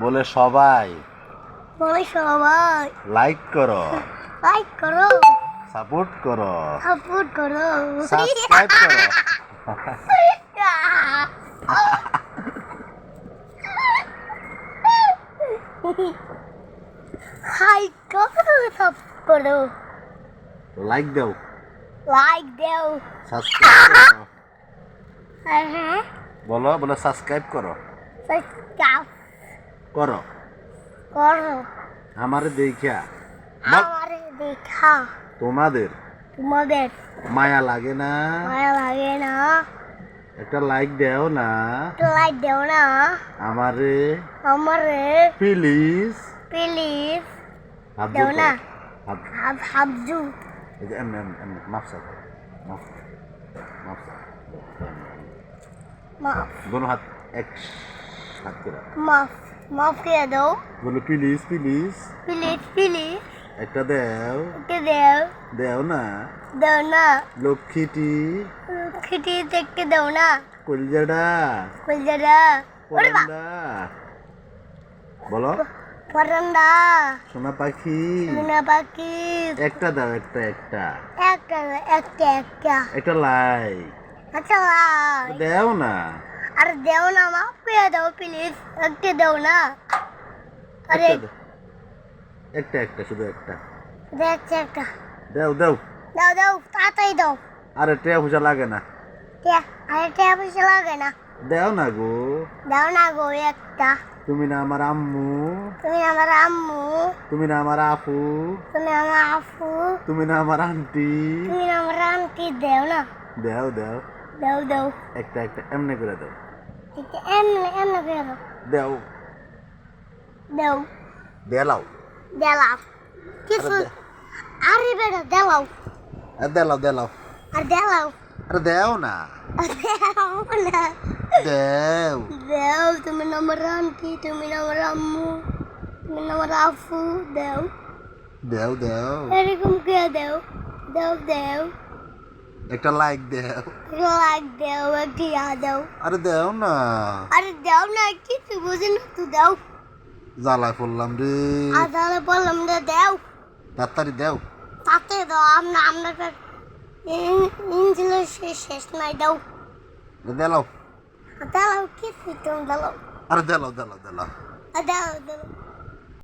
বলে সবাই। বলে সবাই। লাইক করো। লাইক করো। সাপোর্ট করো। সাপোর্ট করো। সাবস্ক্রাইব করো। হাই করো সব করো। লাইক দাও। লাইক দাও। সাবস্ক্রাইব করো। আর হ্যাঁ। বলো বলো সাবস্ক্রাইব করো। সাবস্ক্রাইব করো। করো। আমার দেখা আমার দেখা তোমাদের। তোমাদের। মায়া লাগে না? মায়া লাগে না। একটা লাইক দাও না? লাইক দেও না। আমারে। আমারে। প্লিজ প্লিজ দাও না। হাবজু এই যে এমনি এমনি এমনি মাফ চাও মাফ। মাফ চাও মাফ। দোনো হাত এক হাত করে। মাফ করে দাও বলো প্লিজ প্লিজ প্লিজ প্লিজ একটা দেও একটু দেও দেও না দাও না লক্ষ্মীটি খিটি দেখতে দাও না কলজাডা বা পরান্ডা বলো পরান্দা সোনা পাখি মিনা পাখি একটা দাও একটা একটা একটা একটা একটা একটা লাইক আচ্ছা। দেও না আর দেও না মাফ করে দাও প্লিজ একটু দাও না। আরে একটা। একটা শুধু একটা। দেখছে একটা দেও দেও। দাও দাও তাড়াতাড়ি দাও। আরে টিয়া পয়সা লাগে না। আরে টাকা পয়সা লাগে না। দেও না গো। দাও না গো একটা। তুমি না আমার আম্মু। তুমি আমার আম্মু। তুমি না আমার আপু তুমি আমার আফু। তুমি না আমার আন্টি। তুমি আমার আন্টি দেও না। দেও দেও। দাও দাও। একটা একটা এমনি করে দাও। দাও দেও দেলাও দেলাও কিছু আরে বেটা দেলাও আর দেলাও দেলাও আর দেলাও আরে দেও না দেও না দেও দেও তুমি না আমার আন্টি তুমি না আমার আম্মু তুমি না আমার আফু দেও দেও দেও এরকম কে দেও দেও দেও একটা লাইক দেও। লাইক দেও একটি ইয়া দেও। আরে দেও না। আরে দেও না কিছু বুঝি না তো দেও। জ্বালায় পড়লাম রে। তাহলে বললাম যে দেও। তাড়াতাড়ি দেও। তাতে দাও আমরা আমরা ইঞ্জিল শেষ নাই দাও। দেলাও। দেলাও কিছু তুমি দেলাও। আরে দেলাও দেলাও দেলাও। দেও দেও